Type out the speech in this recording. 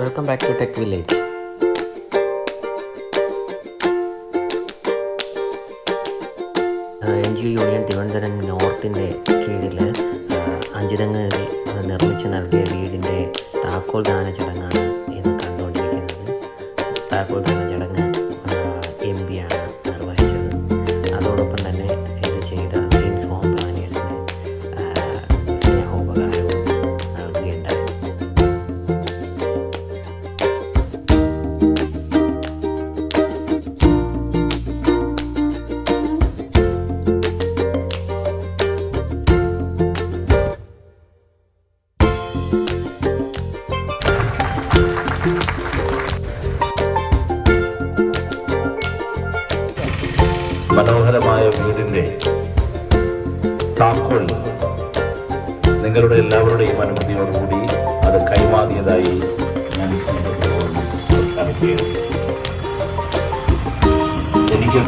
Welcome back to tech village N G union Thiruvananthapuram നോർത്തിന്റെ കീഴിൽ അഞ്ചിരങ്ങിൽ നിർമ്മിച്ച് നൽകിയ വീടിന്റെ താക്കോൽ ദാന ചടങ്ങാണ് ഇന്ന് കണ്ടുകൊണ്ടിരിക്കുന്നത്. താക്കോൽ ദാന ചടങ്ങ് എം പിയാണ് നിർവഹിച്ചത്. അതോടൊപ്പം തന്നെ ഇത് ചെയ്ത സീൻസ് ഹോം മനോഹരമായ വീടിന്റെ താക്കോൽ നിങ്ങളുടെ എല്ലാവരുടെയും അനുമതിയോടുകൂടി അത് കൈമാറിയതായി ഞാൻ സ്നേഹത്തോട് എനിക്ക്